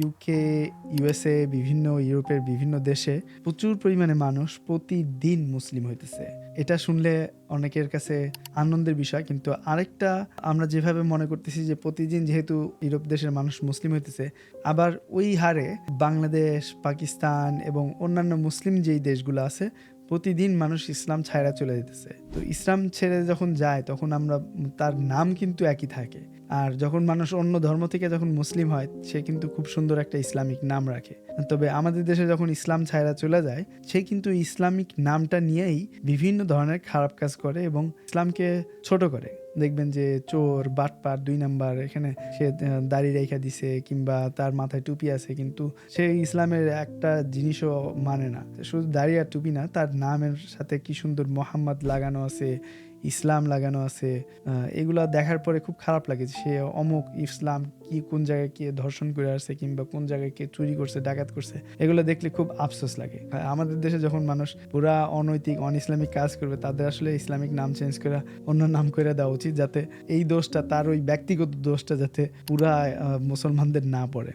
UK USA বিভিন্ন ইউরোপের বিভিন্ন দেশে প্রচুর পরিমাণে মানুষ প্রতিদিন মুসলিম হইতেছে। এটা শুনলে অনেকের কাছে আনন্দের বিষয়, কিন্তু আরেকটা আমরা যেভাবে মনে করতেছি যে প্রতিদিন যেহেতু ইউরোপ দেশের মানুষ মুসলিম হইতেছে, আবার ওই হারে বাংলাদেশ, পাকিস্তান এবং অন্যান্য মুসলিম যেই দেশগুলো আছে, প্রতিদিন মানুষ ইসলাম ছায়রা চলে যেতেছে তো ইসলাম ছেড়ে যখন যায়, তখন আমরা, তার নাম কিন্তু একই থাকে। আর যখন মানুষ অন্য ধর্ম থেকে যখন মুসলিম হয়, সে কিন্তু খুব সুন্দর একটা ইসলামিক নাম রাখে। তবে আমাদের দেশে যখন ইসলাম ছায়রা চলে যায়, সে কিন্তু ইসলামিক নামটা নিয়েই বিভিন্ন ধরনের খারাপ কাজ করে এবং ইসলামকে ছোট করে। দেখবেন যে চোর, বাটপার, দুই নাম্বার, এখানে সে দাড়ি রেখা দিছে কিংবা তার মাথায় টুপি আছে, কিন্তু সে ইসলামের একটা জিনিসও মানে না। শুধু দাড়ি আর টুপি না, তার নামের সাথে কি সুন্দর মোহাম্মদ লাগানো আছে ইসলাম লাগানো আছে এগুলা দেখার পরে খুব খারাপ লাগে সে অমুক ইসলাম কি কোন জায়গায় কে ধর্ষণ করে আসছে কিংবা কোন জায়গায় কে চুরি করছে, ডাকাত করছে, এগুলো দেখলে খুব আফসোস লাগে। আমাদের দেশে যখন মানুষ পুরা অনৈতিক অন ইসলামিক কাজ করবে, তাদের আসলে ইসলামিক নাম চেঞ্জ করে, অন্য নাম করে দেওয়া উচিত যাতে এই দোষটা, তার ওই ব্যক্তিগত দোষটা যাতে পুরা মুসলমানদের না পড়ে।